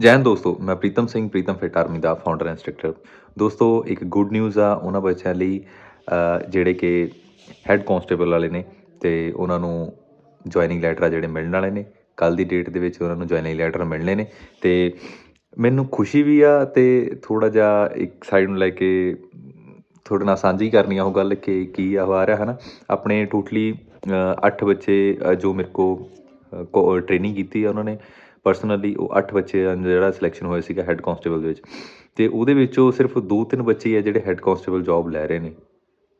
ਜੈਨ ਦੋਸਤੋ, ਮੈਂ Pritam Singh, Pritam fit army ਦਾ ਫਾਊਂਡਰ ਇੰਸਟ੍ਰਕਟਰ ਦੋਸਤੋ, ਇੱਕ ਗੁੱਡ ਨਿਊਜ਼ ਆ, ਉਹਨਾਂ ਬੱਚਿਆਂ ਲਈ ਜਿਹੜੇ ਕਿ ਹੈੱਡ ਕਾਂਸਟੇਬਲ ਵਾਲੇ ਨੇ ਤੇ ਉਹਨਾਂ ਨੂੰ ਜੁਆਇਨਿੰਗ ਲੈਟਰ ਆ ਜਿਹੜੇ ਮਿਲਣ ਵਾਲੇ ਨੇ। ਕੱਲ ਦੀ ਡੇਟ ਦੇ ਵਿੱਚ ਉਹਨਾਂ ਨੂੰ ਜੁਆਇਨਿੰਗ ਲੈਟਰ ਮਿਲਣੇ ਨੇ ਤੇ ਮੈਨੂੰ ਖੁਸ਼ੀ ਵੀ ਆ ਤੇ ਥੋੜਾ ਜਿਹਾ ਇੱਕ ਸਾਈਡ ਨੂੰ ਲੈ ਕੇ ਤੁਹਾਡੇ ਨਾਲ ਸਾਂਝੀ ਕਰਨੀ ਆ ਉਹ ਗੱਲ ਕਿ ਕੀ ਆ ਆ ਰਿਹਾ, ਹਨਾ? ਆਪਣੇ ਟੋਟਲੀ 8 ਬੱਚੇ ਜੋ ਮੇਰੇ ਕੋ ਟ੍ਰੇਨਿੰਗ ਕੀਤੀ ਆ ਉਹਨਾਂ ਨੇ। ਪਰਸਨਲੀ ਉਹ 8 ਬੱਚੇ ਜਿਹੜਾ ਸਿਲੈਕਸ਼ਨ ਹੋਇਆ ਸੀਗਾ ਹੈੱਡ ਕਾਂਸਟੇਬਲ ਦੇ ਵਿੱਚ। ਤੇ ਉਹਦੇ ਵਿੱਚੋਂ ਸਿਰਫ 2-3 ਬੱਚੇ ਹੀ ਆ ਜਿਹੜੇ ਹੈੱਡ ਕਾਂਸਟੇਬਲ ਜੌਬ ਲੈ ਰਹੇ ਨੇ।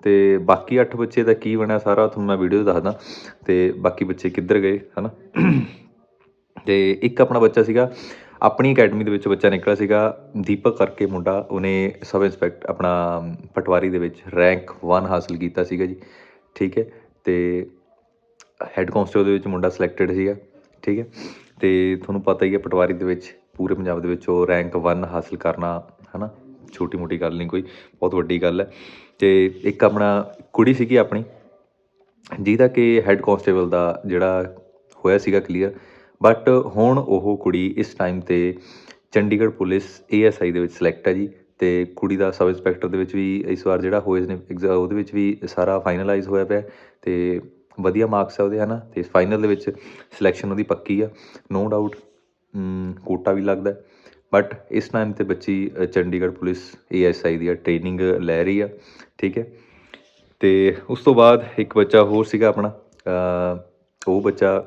ਤੇ ਬਾਕੀ 8 ਬੱਚੇ ਦਾ ਕੀ ਬਣਿਆ ਸਾਰਾ ਤੁਹਾਨੂੰ ਮੈਂ ਵੀਡੀਓ ਦੱਸਦਾ। ਤੇ ਬਾਕੀ ਬੱਚੇ ਕਿੱਧਰ ਗਏ, ਹਨਾ? ਤੇ ਇੱਕ ਆਪਣਾ ਬੱਚਾ ਸੀਗਾ, ਆਪਣੀ ਅਕੈਡਮੀ ਦੇ ਵਿੱਚ ਬੱਚਾ ਨਿਕਲਿਆ ਸੀਗਾ। ਦੀਪਕ ਕਰਕੇ ਮੁੰਡਾ, ਉਹਨੇ ਸਬ ਇੰਸਪੈਕਟ ਆਪਣਾ ਪਟਵਾਰੀ ਦੇ ਵਿੱਚ ਰੈਂਕ 1 ਹਾਸਲ ਕੀਤਾ ਸੀਗਾ ਜੀ। ਠੀਕ ਹੈ? ਤੇ ਹੈੱਡ ਕਾਂਸਟੇਬਲ ਦੇ ਵਿੱਚ ਮੁੰਡਾ ਸਿਲੈਕਟਡ ਸੀਗਾ। ਠੀਕ ਹੈ? ਤੇ ਤੁਹਾਨੂੰ ਪਤਾ ਹੀ ਹੈ ਪਟਵਾਰੀ ਦੇ ਵਿੱਚ, ਪੂਰੇ ਪੰਜਾਬ ਦੇ ਵਿੱਚ ਉਹ ਰੈਂਕ 1 ਹਾਸਲ ਕਰਨਾ, ਹਨਾ? ਛੋਟੀ ਮੋਟੀ ਗੱਲ ਨਹੀਂ ਕੋਈ, ਬਹੁਤ ਵੱਡੀ ਗੱਲ ਹੈ। ਤੇ ਇੱਕ ਆਪਣਾ ਕੁੜੀ ਸੀਗੀ ਆਪਣੀ, ਜਿਹਦਾ ਕਿ ਹੈੱਡ ਕਾਂਸਟੇਬਲ ਦਾ ਜਿਹੜਾ ਹੋਇਆ ਸੀਗਾ ਕਲੀਅਰ ਬਟ ਹੁਣ ਉਹ ਕੁੜੀ ਇਸ ਟਾਈਮ ਤੇ ਚੰਡੀਗੜ੍ਹ ਪੁਲਿਸ ਏਐਸਆਈ ਦੇ ਵਿੱਚ ਸਿਲੈਕਟ ਹੈ ਜੀ, ਤੇ ਕੁੜੀ ਦਾ ਸਬ ਇੰਸਪੈਕਟਰ ਦੇ ਵਿੱਚ ਵੀ ਇਸ ਵਾਰ ਜਿਹੜਾ ਹੋਏ ਨੇ ਐਗਜ਼ਾ- ਉਹਦੇ ਵਿੱਚ ਵੀ ਸਾਰਾ ਫਾਈਨਲਾਈਜ਼ ਹੋਇਆ ਪਿਆ ਤੇ ਵਧੀਆ ਮਾਰਕਸ ਆ ਉਹਦੇ, ਹਨਾ? ਤੇ ਫਾਈਨਲ ਦੇ ਵਿੱਚ ਸਿਲੈਕਸ਼ਨ ਉਹਦੀ ਪੱਕੀ ਆ ਨੋ ਡਾਊਟ ਕੋਟਾ ਵੀ ਲੱਗਦਾ। ਬਟ ਇਸ ਟਾਈਮ ਤੇ ਬੱਚੀ ਚੰਡੀਗੜ੍ਹ ਪੁਲਿਸ ਏਐਸਆਈ ਦੀ ਟ੍ਰੇਨਿੰਗ ਲੈ ਰਹੀ ਆ, ਠੀਕ ਹੈ? ਤੇ ਉਸ ਤੋਂ ਬਾਅਦ ਇੱਕ ਬੱਚਾ ਹੋਰ ਸੀਗਾ ਆਪਣਾ ਉਹ ਬੱਚਾ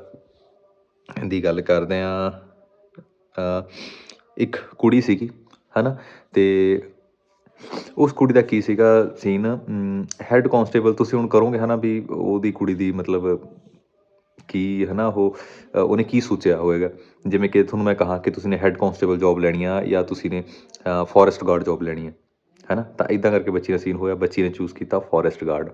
ਦੀ ਗੱਲ ਕਰਦੇ ਆ ਇੱਕ ਕੁੜੀ ਸੀਗੀ, ਹਨਾ? ਤੇ ਉਸ ਕੁੜੀ ਦਾ ਕੀ ਸੀਗਾ ਸੀਨ ਹੈੱਡ ਕਾਂਸਟੇਬਲ ਤੁਸੀਂ ਹੁਣ ਕਰੋਗੇ ਹਨਾ ਵੀ ਉਹਦੀ ਕੁੜੀ ਦੀ ਮਤਲਬ ਕੀ ਹਨਾ ਉਹ ਉਹਨੇ ਕੀ ਸੋਚਿਆ ਹੋਵੇਗਾ? ਜਿਵੇਂ ਕਿ ਤੁਹਾਨੂੰ ਮੈਂ ਕਹਾ ਕਿ ਤੁਸੀਂ ਨੇ ਹੈੱਡ ਕਾਂਸਟੇਬਲ ਜੌਬ ਲੈਣੀ ਆ ਜਾਂ ਤੁਸੀਂ ਨੇ ਫੋਰੈਸਟ ਗਾਰਡ ਜੌਬ ਲੈਣੀ ਹੈ ਹੈਨਾ? ਤਾਂ ਇਦਾਂ ਕਰਕੇ ਬੱਚੀ ਦਾ ਸੀਨ ਹੋਇਆ ਬੱਚੀ ਨੇ ਚੂਜ਼ ਕੀਤਾ ਫੋਰੈਸਟ ਗਾਰਡ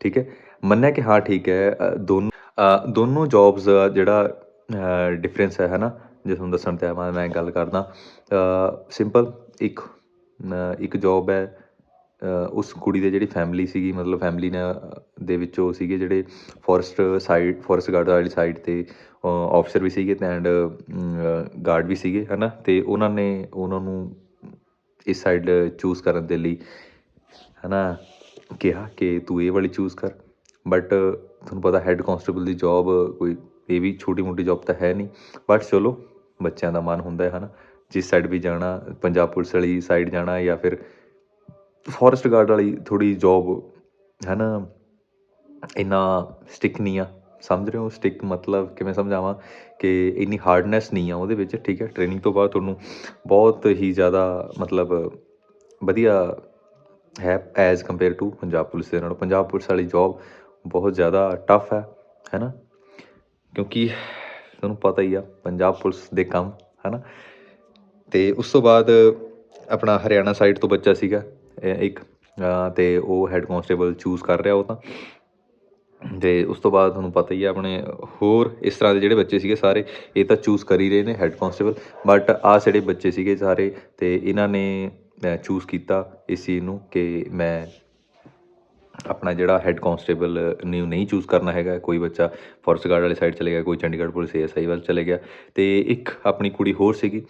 ਠੀਕ ਹੈ? ਮੰਨਿਆ ਕਿ ਹਾਂ ਠੀਕ ਹੈ ਅ, ਦੋਨੋਂ ਅ, ਦੋਨੋਂ ਜੌਬਸ ਜਿਹੜਾ ਡਿਫਰੈਂਸ ਹੈ ਹਨਾ ਜੇ ਤੁਹਾਨੂੰ ਦੱਸਣ ਤੇ ਆਵਾਂ ਮੈਂ ਗੱਲ ਕਰਦਾ ਸਿੰਪਲ ਇੱਕ ਇੱਕ ਜੋਬ ਹੈ ਉਸ ਕੁੜੀ ਦੇ ਜਿਹੜੀ ਫੈਮਿਲੀ ਸੀਗੀ ਮਤਲਬ ਫੈਮਿਲੀ ਨੇ ਅ, ਦੇ ਵਿੱਚੋਂ ਸੀਗੇ ਜਿਹੜੇ ਫੋਰੈਸਟ ਸਾਈਡ ਫੋਰੈਸਟ ਗਾਰਡ ਵਾਲੀ ਸਾਈਡ ਤੇ ਔਫਿਸਰ ਵੀ ਸੀਗੇ ਤੇ ਐਂਡ ਗਾਰਡ ਵੀ ਸੀਗੇ ਹੈ ਨਾ ਅਤੇ ਉਹਨਾਂ ਨੇ ਉਹਨਾਂ ਨੂੰ ਇਸ ਸਾਈਡ ਚੂਜ਼ ਕਰਨ ਦੇ ਲਈ ਹੈ ਨਾ ਕਿਹਾ ਕਿ ਤੂੰ ਇਹ ਵਾਲੀ ਚੂਜ਼ ਕਰ। ਬਟ ਤੁਹਾਨੂੰ ਪਤਾ ਹੈੱਡ ਕਾਂਸਟੇਬਲ ਦੀ ਜੌਬ ਕੋਈ ਇਹ ਵੀ ਛੋਟੀ ਮੋਟੀ ਜੌਬ ਤਾਂ ਹੈ ਨਹੀਂ। ਬਟ ਚਲੋ ਬੱਚਿਆਂ ਦਾ ਮਨ ਹੁੰਦਾ ਹੈ ਨਾ ਜਿਸ ਸਾਈਡ ਵੀ ਜਾਣਾ, ਪੰਜਾਬ ਪੁਲਿਸ ਵਾਲੀ ਸਾਈਡ ਜਾਣਾ ਜਾਂ ਫਿਰ ਫੋਰੈਸਟ ਗਾਰਡ ਵਾਲੀ ਥੋੜ੍ਹੀ ਜੋਬ ਹੈ ਨਾ? ਇੰਨਾ ਸਟਿਕ ਨਹੀਂ ਆ। ਸਮਝ ਰਹੇ ਹੋ? ਸਟਿਕ ਮਤਲਬ ਕਿਵੇਂ ਸਮਝਾਵਾਂ? ਕਿ ਇੰਨੀ ਹਾਰਡਨੈਸ ਨਹੀਂ ਆ ਉਹਦੇ ਵਿੱਚ, ਠੀਕ ਹੈ? ਟ੍ਰੇਨਿੰਗ ਤੋਂ ਬਾਅਦ ਤੁਹਾਨੂੰ ਬਹੁਤ ਹੀ ਜ਼ਿਆਦਾ ਮਤਲਬ ਵਧੀਆ ਹੈ as compare to Punjab police ਦੇ ਨਾਲੋਂ। ਪੰਜਾਬ ਪੁਲਿਸ ਵਾਲੀ ਜੌਬ ਬਹੁਤ ਜ਼ਿਆਦਾ ਟਫ ਹੈ ਹੈਨਾ ਕਿਉਂਕਿ ਤੁਹਾਨੂੰ ਪਤਾ ਹੀ ਆ, ਪੰਜਾਬ ਪੁਲਿਸ ਦੇ ਕੰਮ ਹੈਨਾ ਤੇ ਉਸ ਤੋਂ ਬਾਅਦ ਆਪਣਾ ਹਰਿਆਣਾ ਸਾਈਡ ਤੋਂ ਬੱਚਾ ਸੀਗਾ ਇੱਕ, ਅਹ ਤੇ ਉਹ ਹੈੱਡ ਕਾਂਸਟੇਬਲ ਚੂਜ਼ ਕਰ ਰਿਹਾ ਉਹ ਤਾਂ। ਤੇ ਉਸ ਤੋਂ ਬਾਅਦ ਤੁਹਾਨੂੰ ਪਤਾ ਹੀ ਹੈ ਆਪਣੇ ਹੋਰ ਇਸ ਤਰ੍ਹਾਂ ਦੇ ਜਿਹੜੇ ਬੱਚੇ ਸੀਗੇ ਸਾਰੇ, ਇਹ ਤਾਂ ਚੂਜ਼ ਕਰ ਹੀ ਰਹੇ ਨੇ ਹੈੱਡ ਕਾਂਸਟੇਬਲ ਬਟ ਆਹ ਜਿਹੜੇ ਬੱਚੇ ਸੀਗੇ ਸਾਰੇ ਤੇ ਇਹਨਾਂ ਨੇ ਚੂਜ਼ ਕੀਤਾ ਇਸ ਚੀਜ਼ ਨੂੰ ਕਿ ਮੈਂ ਆਪਣਾ ਜਿਹੜਾ ਹੈੱਡ ਕਾਂਸਟੇਬਲ ਨੂੰ ਨਹੀਂ ਚੂਜ਼ ਕਰਨਾ ਹੈਗਾ, ਕੋਈ ਬੱਚਾ ਫੋਰੈਸਟ ਗਾਰਡ ਵਾਲੀ ਸਾਈਡ ਚਲੇ ਗਿਆ, ਕੋਈ ਚੰਡੀਗੜ੍ਹ ਪੁਲਿਸ ਏਐਸਆਈ ਵੱਲ ਚਲੇ ਗਿਆ। ਤੇ ਇੱਕ ਆਪਣੀ ਕੁੜੀ ਹੋਰ ਸੀਗੀ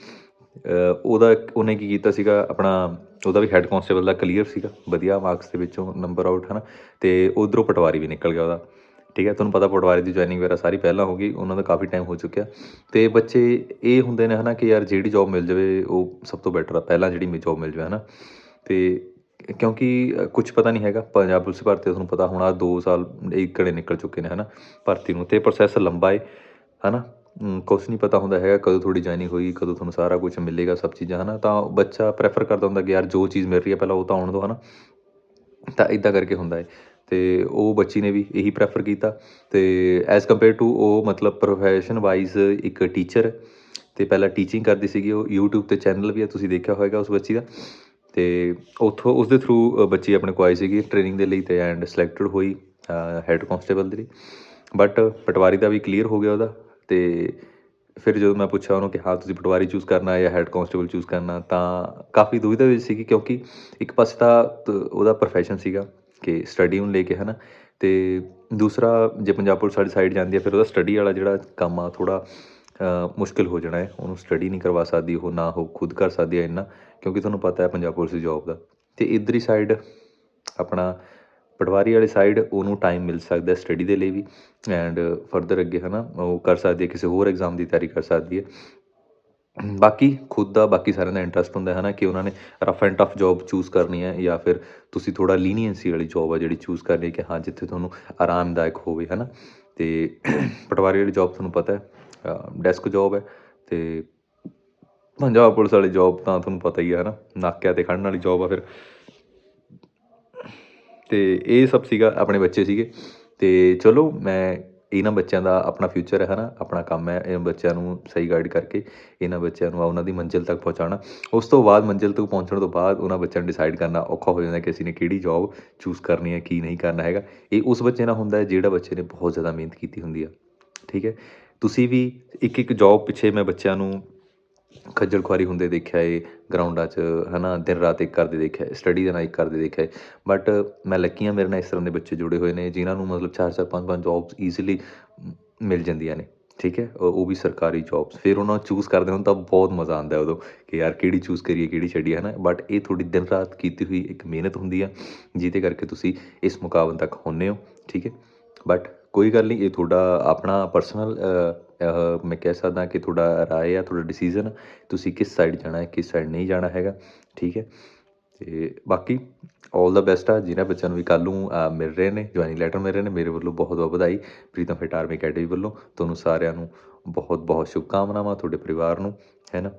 ਉਹਦਾ ਉਹਨੇ ਕੀ ਕੀਤਾ ਸੀਗਾ, ਆਪਣਾ ਉਹਦਾ ਵੀ ਹੈੱਡ ਕਾਂਸਟੇਬਲ ਦਾ ਕਲੀਅਰ ਸੀਗਾ। ਵਧੀਆ ਮਾਰਕਸ ਦੇ ਵਿੱਚੋਂ ਨੰਬਰ ਆਊਟ ਹਨਾ? ਤੇ ਉਧਰੋਂ ਪਟਵਾਰੀ ਵੀ ਨਿਕਲ ਗਿਆ ਉਹਦਾ। ਠੀਕ ਹੈ, ਤੁਹਾਨੂੰ ਪਤਾ ਪਟਵਾਰੀ ਦੀ ਜੁਆਇਨਿੰਗ ਵਗੈਰਾ ਸਾਰੀ ਪਹਿਲਾਂ ਹੋ ਗਈ, ਉਹਨਾਂ ਦਾ ਕਾਫੀ ਟਾਈਮ ਹੋ ਚੁੱਕਿਆ। ਤੇ ਬੱਚੇ ਇਹ ਹੁੰਦੇ ਨੇ, ਹਨਾ, ਕਿ ਯਾਰ ਜਿਹੜੀ ਜੌਬ ਮਿਲ ਜਾਵੇ, ਉਹ ਸਭ ਤੋਂ ਬੈਟਰ ਆ, ਪਹਿਲਾਂ ਜਿਹੜੀ ਜੌਬ ਮਿਲ ਜਾਵੇ, ਹਨਾ? ਤੇ ਕਿਉਂਕਿ ਕੁਝ ਪਤਾ ਨਹੀਂ ਹੈਗਾ, ਪੰਜਾਬ ਪੁਲਿਸ ਭਰਤੀ ਤੁਹਾਨੂੰ ਪਤਾ ਹੋਣਾ 2 ਸਾਲ, ਇੱਕ ਘੜੇ ਨਿਕਲ ਚੁੱਕੇ ਨੇ, ਹਨਾ, ਭਰਤੀ ਨੂੰ। ਤੇ ਪ੍ਰੋਸੈਸ ਲੰਬਾ ਹੈ ਹਨਾ? ਕੁਛ ਨਹੀਂ ਪਤਾ ਹੁੰਦਾ ਹੈਗਾ ਕਦੋਂ ਤੁਹਾਡੀ ਜੁਆਇਨਿੰਗ ਹੋਈ ਕਦੋਂ ਤੁਹਾਨੂੰ ਸਾਰਾ ਕੁਝ ਮਿਲੇਗਾ, ਸਭ ਚੀਜ਼ਾਂ ਹੈ ਨਾ ਤਾਂ ਬੱਚਾ ਪ੍ਰੈਫਰ ਕਰਦਾ ਹੁੰਦਾ ਕਿ ਯਾਰ ਜੋ ਚੀਜ਼ ਮਿਲ ਰਹੀ ਹੈ, ਪਹਿਲਾਂ ਉਹ ਤਾਂ ਆਉਣ ਤੋਂ ਹੈ ਨਾ ਤਾਂ ਇਦਾਂ ਕਰਕੇ ਹੁੰਦਾ ਹੈ। ਅਤੇ ਉਹ ਬੱਚੀ ਨੇ ਵੀ ਇਹੀ ਪ੍ਰੈਫਰ ਕੀਤਾ। ਅਤੇ ਐਜ਼ ਕੰਪੇਅਰ ਟੂ ਉਹ ਮਤਲਬ ਪ੍ਰੋਫੈਸ਼ਨ ਵਾਈਜ਼ ਇੱਕ ਟੀਚਰ ਅਤੇ ਪਹਿਲਾਂ ਟੀਚਿੰਗ ਕਰਦੀ ਸੀਗੀ, ਉਹ YouTube ਤੇ ਚੈਨਲ ਵੀ ਹੈ, ਤੁਸੀਂ ਦੇਖਿਆ ਹੋਵੇਗਾ ਉਸ ਬੱਚੀ ਦਾ। ਤੇ ਉੱਥੋਂ ਉਸ ਦੇ ਥਰੂ ਬੱਚੀ ਆਪਣੇ ਕੋਲ ਆਈ ਸੀਗੀ ਟ੍ਰੇਨਿੰਗ ਦੇ ਲਈ ਤੇ ਐਂਡ ਸਿਲੈਕਟਡ ਹੋਈ ਹੈੱਡ ਕਾਂਸਟੇਬਲ ਦੇ ਲਈ। But patwari the we clear ਹੋ ਗਿਆ ਉਹਦਾ। ਤੇ ਫਿਰ ਜਦੋਂ ਮੈਂ ਪੁੱਛਿਆ ਉਹਨੂੰ ਕਿ ਹਾਂ ਤੁਸੀਂ ਪਟਵਾਰੀ ਚੂਜ਼ ਕਰਨਾ ਜਾਂ ਹੈੱਡ ਕਾਂਸਟੇਬਲ ਚੂਜ਼ ਕਰਨਾ? ਤਾਂ ਕਾਫੀ ਦੁਵਿਧਾ ਵਿੱਚ ਸੀਗੀ ਕਿਉਂਕਿ ਇੱਕ ਪਾਸੇ ਤਾਂ ਤ- ਉਹਦਾ ਪ੍ਰੋਫੈਸ਼ਨ ਸੀਗਾ ਕਿ ਸਟੱਡੀ ਨੂੰ ਲੈ ਕੇ ਹਨਾ? ਤੇ ਦੂਸਰਾ ਜੇ ਪੰਜਾਬ ਪੁਲਿਸ ਵਾਲੀ ਸਾਈਡ ਜਾਂਦੀ ਹੈ ਫਿਰ ਉਹਦਾ ਸਟੱਡੀ ਵਾਲਾ ਜਿਹੜਾ ਕੰਮ ਆ ਥੋੜਾ ਅ, ਮੁਸ਼ਕਿਲ ਹੋ ਜਾਣਾ ਹੈ। ਉਹਨੂੰ ਸਟੱਡੀ ਨਹੀਂ ਕਰਵਾ ਸਕਦੀ ਉਹ ਨਾ ਉਹ ਖੁਦ ਕਰ ਸਕਦੀ ਹੈ ਇੰਨਾ ਕਿਉਂਕਿ ਤੁਹਾਨੂੰ ਪਤਾ ਹੈ ਪੰਜਾਬ ਪੁਲਿਸ ਦੀ ਜੌਬ ਦਾ। ਤੇ ਇੱਧਰਲੀ ਸਾਈਡ ਆਪਣਾ ਪਟਵਾਰੀ ਵਾਲੀ ਸਾਈਡ ਉਹਨੂੰ ਟਾਈਮ ਮਿਲ ਸਕਦਾ ਸਟੱਡੀ ਦੇ ਲਈ ਵੀ ਐਂਡ ਫਰਦਰ ਅੱਗੇ ਹਨਾ ਉਹ ਕਰ ਸਕਦੀ ਹੈ ਕਿਸੇ ਹੋਰ ਐਗਜ਼ਾਮ ਦੀ ਤਿਆਰੀ ਕਰ ਸਕਦੀ ਹੈ। ਬਾਕੀ ਖੁਦ ਦਾ ਬਾਕੀ ਸਾਰਿਆਂ ਦਾ ਇੰਟਰਸਟ ਹੁੰਦਾ ਹੈ ਨਾ ਕਿ ਉਹਨਾਂ ਨੇ rough and tough job choose ਕਰਨੀ ਹੈ ਜਾਂ ਫਿਰ ਤੁਸੀਂ ਥੋੜਾ ਲੀਨੀਐਂਸੀ ਵਾਲੀ ਜੌਬ ਆ ਜਿਹੜੀ ਚੂਜ਼ ਕਰਨੀ ਹੈ ਕਿ ਹਾਂ ਜਿੱਥੇ ਤੁਹਾਨੂੰ ਆਰਾਮਦਾਇਕ ਹੋਵੇ ਹੈ ਨਾ ਤੇ ਪਟਵਾਰੀ ਵਾਲੀ ਜੌਬ ਤੁਹਾਨੂੰ ਪਤਾ ਹੈ ਡੈਸਕ ਜੌਬ ਹੈ ਤੇ ਪੰਜਾਬ ਪੁਲਿਸ ਵਾਲੀ ਜੌਬ ਤਾਂ ਤੁਹਾਨੂੰ ਪਤਾ ਹੀ ਹੈ ਨਾ ਨਾਕਿਆਂ ਤੇ ਖੜਨ ਵਾਲੀ ਜੌਬ ਆ ਫਿਰ। ਅਤੇ ਇਹ ਸਭ ਸੀਗਾ ਆਪਣੇ ਬੱਚੇ ਸੀਗੇ। ਅਤੇ ਚਲੋ, ਮੈਂ ਇਹਨਾਂ ਬੱਚਿਆਂ ਦਾ ਆਪਣਾ ਫਿਊਚਰ ਹੈ ਨਾ ਆਪਣਾ ਕੰਮ ਹੈ, ਇਹਨਾਂ ਬੱਚਿਆਂ ਨੂੰ ਸਹੀ ਗਾਈਡ ਕਰਕੇ ਇਹਨਾਂ ਬੱਚਿਆਂ ਨੂੰ ਉਹਨਾਂ ਦੀ ਮੰਜ਼ਿਲ ਤੱਕ ਪਹੁੰਚਾਉਣਾ। ਉਸ ਤੋਂ ਬਾਅਦ ਮੰਜ਼ਿਲ ਤੱਕ ਪਹੁੰਚਣ ਤੋਂ ਬਾਅਦ ਉਹਨਾਂ ਬੱਚਿਆਂ ਨੂੰ ਡਿਸਾਈਡ ਕਰਨਾ ਔਖਾ ਹੋ ਜਾਂਦਾ ਕਿ ਅਸੀਂ ਨੇ ਕਿਹੜੀ ਜੌਬ ਚੂਜ਼ ਕਰਨੀ ਹੈ, ਕੀ ਨਹੀਂ ਕਰਨਾ ਹੈਗਾ। ਇਹ ਉਸ ਬੱਚੇ ਨਾਲ ਹੁੰਦਾ ਹੈ ਜਿਹੜਾ ਬੱਚੇ ਨੇ ਬਹੁਤ ਜ਼ਿਆਦਾ ਮਿਹਨਤ ਕੀਤੀ ਹੁੰਦੀ ਆ। ਠੀਕ ਹੈ? ਤੁਸੀਂ ਵੀ ਇੱਕ ਇੱਕ ਜੌਬ ਪਿੱਛੇ ਮੈਂ ਬੱਚਿਆਂ ਨੂੰ ਖੱਜਲ ਖੁਆਰੀ ਹੁੰਦੇ ਦੇਖਿਆ ਏ, ਗਰਾਊਂਡਾਂ 'ਚ ਹੈ ਨਾ ਦਿਨ ਰਾਤ ਇੱਕ ਕਰਦੇ ਦੇਖਿਆ ਸਟੱਡੀ ਦੇ ਨਾਲ ਇੱਕ ਕਰਦੇ ਦੇਖਿਆ ਏ। ਬਟ ਮੈਂ ਲੱਕੀ ਹਾਂ ਮੇਰੇ ਨਾਲ ਇਸ ਤਰ੍ਹਾਂ ਦੇ ਬੱਚੇ ਜੁੜੇ ਹੋਏ ਨੇ, ਜਿਨ੍ਹਾਂ ਨੂੰ ਮਤਲਬ ਚਾਰ ਚਾਰ, ਪੰਜ ਪੰਜ ਜੋਬਸ ਈਜ਼ੀਲੀ ਮਿਲ ਜਾਂਦੀਆਂ ਨੇ, ਠੀਕ ਹੈ? ਉਹ ਵੀ ਸਰਕਾਰੀ ਜੋਬਸ ਫਿਰ ਉਹਨਾਂ ਨੂੰ ਚੂਜ਼ ਕਰਦੇ ਹੋ ਤਾਂ ਬਹੁਤ ਮਜ਼ਾ ਆਉਂਦਾ ਉਦੋਂ, ਕਿ ਯਾਰ ਕਿਹੜੀ ਚੂਜ਼ ਕਰੀਏ, ਕਿਹੜੀ ਛੱਡੀਏ ਨਾ ਬਟ ਇਹ ਤੁਹਾਡੀ ਦਿਨ ਰਾਤ ਕੀਤੀ ਹੋਈ ਇੱਕ ਮਿਹਨਤ ਹੁੰਦੀ ਆ, ਜਿਹਦੇ ਕਰਕੇ ਤੁਸੀਂ ਇਸ ਮੁਕਾਬਲੇ ਤੱਕ ਹੁੰਨੇ ਹੋ, ਠੀਕ ਹੈ? ਬਟ ਕੋਈ ਗੱਲ ਨਹੀਂ, ਇਹ ਤੁਹਾਡਾ ਆਪਣਾ ਪਰਸਨਲ ਮੈਂ ਕਹਿ ਸਕਦਾ ਕਿ ਤੁਹਾਡਾ ਰਾਏ ਆ, ਤੁਹਾਡਾ ਡਿਸੀਜਨ ਤੁਸੀਂ ਕਿਸ ਸਾਈਡ ਜਾਣਾ ਹੈ, ਕਿਸ ਸਾਈਡ ਨਹੀਂ ਜਾਣਾ ਹੈਗਾ, ਠੀਕ ਹੈ? ਤੇ ਬਾਕੀ 올 ਦਾ ਬੈਸਟ ਆ ਜਿਹਨਾਂ ਬੱਚਿਆਂ ਨੂੰ ਵੀ ਕੱਲ੍ਹ ਨੂੰ ਮਿਲ ਰਹੇ ਨੇ ਜੁਆਇਨਿੰਗ ਲੈਟਰ ਮਿਲ ਰਹੇ ਨੇ, ਮੇਰੇ ਵੱਲੋਂ ਬਹੁਤ ਬਹੁਤ ਵਧਾਈ। ਪ੍ਰੀਤਮ ਫਿਟ ਆਰਮੀ ਅਕੈਡਮੀ ਵੱਲੋਂ ਤੁਹਾਨੂੰ ਸਾਰਿਆਂ ਨੂੰ ਬਹੁਤ ਬਹੁਤ ਸ਼ੁਭਕਾਮਨਾਵਾਂ, ਤੁਹਾਡੇ ਪਰਿਵਾਰ ਨੂੰ, ਹੈ ਨਾ?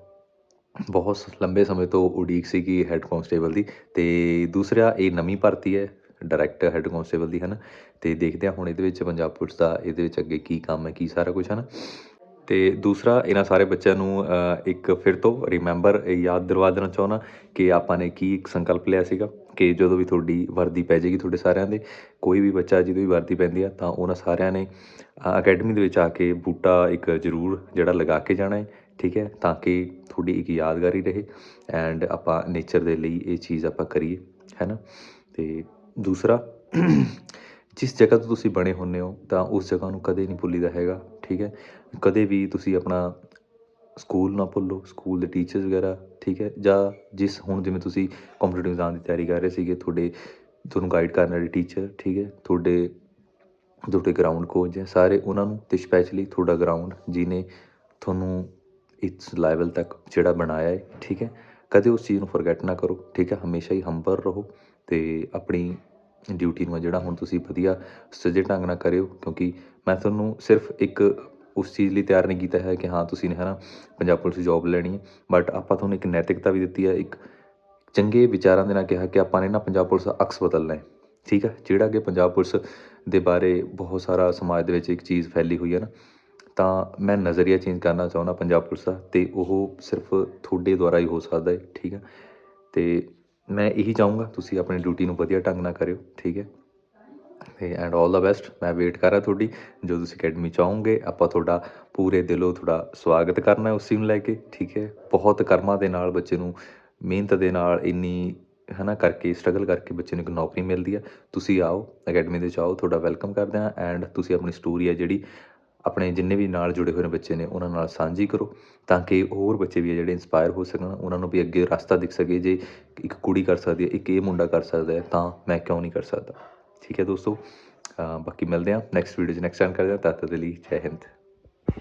ਬਹੁਤ ਲੰਬੇ ਸਮੇਂ ਤੋਂ ਉਡੀਕ ਸੀਗੀ ਹੈੱਡ ਕਾਂਸਟੇਬਲ ਦੀ, ਤੇ ਦੂਸਰਾ ਇਹ ਨਵੀਂ ਭਰਤੀ ਹੈ ਡਾਇਰੈਕਟ ਹੈੱਡ ਕਾਂਸਟੇਬਲ ਦੀ ਹੈ ਨਾ ਤੇ ਦੇਖਦੇ ਹਾਂ ਹੁਣ ਇਹਦੇ ਵਿੱਚ ਪੰਜਾਬ ਪੁਲਿਸ ਦਾ ਇਹਦੇ ਵਿੱਚ ਅੱਗੇ ਕੀ ਕੰਮ ਹੈ, ਕੀ ਸਾਰਾ ਕੁਝ ਹੈ ਨਾ ਤੇ ਦੂਸਰਾ, ਇਹਨਾਂ ਸਾਰੇ ਬੱਚਿਆਂ ਨੂੰ ਇੱਕ ਫਿਰ ਤੋਂ ਰਿਮੈਂਬਰ ਯਾਦ ਦਿਵਾ ਦੇਣਾ ਚਾਹੁੰਦਾ ਕਿ ਆਪਾਂ ਨੇ ਕੀ ਇੱਕ ਸੰਕਲਪ ਲਿਆ ਸੀਗਾ ਕਿ ਜਦੋਂ ਵੀ ਤੁਹਾਡੀ ਵਰਦੀ ਪੈ ਜਾਏਗੀ ਤੁਹਾਡੇ ਸਾਰਿਆਂ ਦੇ, ਕੋਈ ਵੀ ਬੱਚਾ ਜਦੋਂ ਵੀ ਵਰਦੀ ਪੈਂਦੀ ਆ, ਤਾਂ ਉਹਨਾਂ ਸਾਰਿਆਂ ਨੇ ਅਕੈਡਮੀ ਦੇ ਵਿੱਚ ਆ ਕੇ ਬੂਟਾ ਇੱਕ ਜ਼ਰੂਰ ਜਿਹੜਾ ਲਗਾ ਕੇ ਜਾਣਾ ਹੈ, ਠੀਕ ਹੈ? ਤਾਂ ਕਿ ਤੁਹਾਡੀ ਇੱਕ ਯਾਦਗਾਰੀ ਰਹੇ ਐਂਡ ਆਪਾਂ ਨੇਚਰ ਦੇ ਲਈ ਇਹ ਚੀਜ਼ ਆਪਾਂ ਕਰੀਏ, ਹੈ ਨਾ? ਤੇ ਦੂਸਰਾ, ਜਿਸ ਜਗ੍ਹਾ ਤੋਂ ਤੁਸੀਂ ਬਣੇ ਹੁੰਦੇ ਹੋ, ਤਾਂ ਉਸ ਜਗ੍ਹਾ ਨੂੰ ਕਦੇ ਨਹੀਂ ਭੁੱਲੀਦਾ ਹੈਗਾ, ਠੀਕ ਹੈ? ਕਦੇ ਵੀ ਤੁਸੀਂ ਆਪਣਾ ਸਕੂਲ ਨਾ ਭੁੱਲੋ, ਸਕੂਲ ਦੇ ਟੀਚਰਸ ਵਗੈਰਾ, ਠੀਕ ਹੈ? ਜਾਂ ਜਿਸ ਹੁਣ ਜਿਵੇਂ ਤੁਸੀਂ ਕੰਪੀਟੀਟਿਵ ਐਗਜ਼ਾਮ ਦੀ ਤਿਆਰੀ ਕਰ ਰਹੇ ਸੀਗੇ, ਤੁਹਾਡੇ, ਤੁਹਾਨੂੰ ਗਾਈਡ ਕਰਨ ਵਾਲੇ ਟੀਚਰ ਠੀਕ ਹੈ? ਤੁਹਾਡੇ ਤੁਹਾਡੇ ਗਰਾਊਂਡ ਕੋਚ ਹੈ, ਸਾਰੇ ਉਹਨਾਂ ਨੂੰ ਤੇ ਸਪੈਸ਼ਲੀ ਤੁਹਾਡਾ ਗਰਾਊਂਡ ਜਿਹਨੇ ਤੁਹਾਨੂੰ ਇਸ ਲੈਵਲ ਤੱਕ ਜਿਹੜਾ ਬਣਾਇਆ ਹੈ, ਠੀਕ ਹੈ? ਕਦੇ ਉਸ ਚੀਜ਼ ਨੂੰ ਫੋਰਗੇਟ ਨਾ ਕਰੋ, ਠੀਕ ਹੈ? ਹਮੇਸ਼ਾ ਹੀ ਹੰਬਲ ਰਹੋ ਤੇ ਆਪਣੀ ਡਿਊਟੀ ਨੂੰ ਆ ਜਿਹੜਾ ਹੁਣ ਤੁਸੀਂ ਵਧੀਆ ਸੱਜੇ ਢੰਗ ਨਾਲ ਕਰਿਓ, ਕਿਉਂਕਿ ਮੈਂ ਤੁਹਾਨੂੰ ਸਿਰਫ ਇੱਕ ਉਸ ਚੀਜ਼ ਲਈ ਤਿਆਰ ਨਹੀਂ ਕੀਤਾ ਹੈ ਕਿ ਹਾਂ, ਤੁਸੀਂ ਨੇ ਹੈ ਨਾ ਪੰਜਾਬ ਪੁਲਿਸ ਦੀ ਜੌਬ ਲੈਣੀ ਹੈ ਬਟ ਆਪਾਂ ਤੁਹਾਨੂੰ ਇੱਕ ਨੈਤਿਕਤਾ ਵੀ ਦਿੱਤੀ ਹੈ, ਇੱਕ ਚੰਗੇ ਵਿਚਾਰਾਂ ਦੇ ਨਾਲ ਕਿਹਾ ਕਿ ਆਪਾਂ ਨੇ ਨਾ ਪੰਜਾਬ ਪੁਲਿਸ ਦਾ ਅਕਸ ਬਦਲਣਾ ਹੈ, ਠੀਕ ਹੈ? ਜਿਹੜਾ ਕਿ ਪੰਜਾਬ ਪੁਲਿਸ ਦੇ ਬਾਰੇ ਬਹੁਤ ਸਾਰਾ ਸਮਾਜ ਦੇ ਵਿੱਚ ਇੱਕ ਚੀਜ਼ ਫੈਲੀ ਹੋਈ ਹੈ ਨਾ, ਤਾਂ ਮੈਂ ਨਜ਼ਰੀਆ ਚੇਂਜ ਕਰਨਾ ਚਾਹੁੰਦਾ ਪੰਜਾਬ ਪੁਲਿਸ ਦਾ ਤੇ ਉਹ ਸਿਰਫ ਤੁਹਾਡੇ ਦੁਆਰਾ ਹੀ ਹੋ ਸਕਦਾ ਹੈ, ਠੀਕ ਹੈ? ਤੇ ਮੈਂ ਇਹੀ ਚਾਹੂੰਗਾ, ਤੁਸੀਂ ਆਪਣੀ ਡਿਊਟੀ ਨੂੰ ਵਧੀਆ ਢੰਗ ਨਾਲ ਕਰਿਓ, ਠੀਕ ਹੈ? ਤੇ ਐਂਡ 올 ਦਾ ਬੈਸਟ ਮੈਂ ਵੇਟ ਕਰ ਰਿਹਾ ਤੁਹਾਡੀ, ਜੋ ਤੁਸੀਂ ਅਕੈਡਮੀ 'ਚ ਆਉਂਗੇ ਆਪਾਂ ਤੁਹਾਡਾ ਪੂਰੇ ਦਿਲੋਂ ਤੁਹਾਡਾ ਸਵਾਗਤ ਕਰਨਾ ਹੈ ਉਸ ਨੂੰ ਲੈ ਕੇ, ਠੀਕ ਹੈ? ਬਹੁਤ ਕਰਮਾਂ ਦੇ ਨਾਲ ਬੱਚੇ ਨੂੰ, ਮਿਹਨਤ ਦੇ ਨਾਲ ਇੰਨੀ, ਹਨਾ, ਕਰਕੇ ਸਟਰਗਲ ਕਰਕੇ ਬੱਚੇ ਨੂੰ ਇੱਕ ਨੌਕਰੀ ਮਿਲਦੀ ਹੈ। ਤੁਸੀਂ ਆਓ ਅਕੈਡਮੀ ਦੇ ਵਿੱਚ ਆਓ, ਤੁਹਾਡਾ ਵੈਲਕਮ ਕਰਦੇ ਹਾਂ ਐਂਡ ਤੁਸੀਂ ਆਪਣੀ ਸਟੋਰੀ ਹੈ ਜਿਹੜੀ ਆਪਣੇ ਜਿੰਨੇ ਵੀ ਨਾਲ ਜੁੜੇ ਹੋਏ ਨੇ ਬੱਚੇ ਨੇ, ਉਹਨਾਂ ਨਾਲ ਸਾਂਝੀ ਕਰੋ ਤਾਂ ਕਿ ਹੋਰ ਬੱਚੇ ਵੀ ਆ ਜਿਹੜੇ ਇਨਸਪਾਇਰ ਹੋ ਸਕਣ, ਉਹਨਾਂ ਨੂੰ ਵੀ ਅੱਗੇ ਰਸਤਾ ਦਿਖ ਸਕੇ, ਜੇ ਇੱਕ ਕੁੜੀ ਕਰ ਸਕਦੀ ਹੈ, ਇੱਕ ਇਹ ਮੁੰਡਾ ਕਰ ਸਕਦਾ ਹੈ, ਤਾਂ ਮੈਂ ਕਿਉਂ ਨਹੀਂ ਕਰ ਸਕਦਾ। ਠੀਕ ਹੈ ਦੋਸਤੋ ਬਾਕੀ ਮਿਲਦੇ ਹਾਂ ਨੈਕਸਟ ਵੀਡੀਓ 'ਚ ਨੈਕਸਟ ਟਾਈਮ ਕਰਦੇ ਹਾਂ, ਤਦ ਤੱਕ ਦੇ ਲਈ ਜੈ ਹਿੰਦ।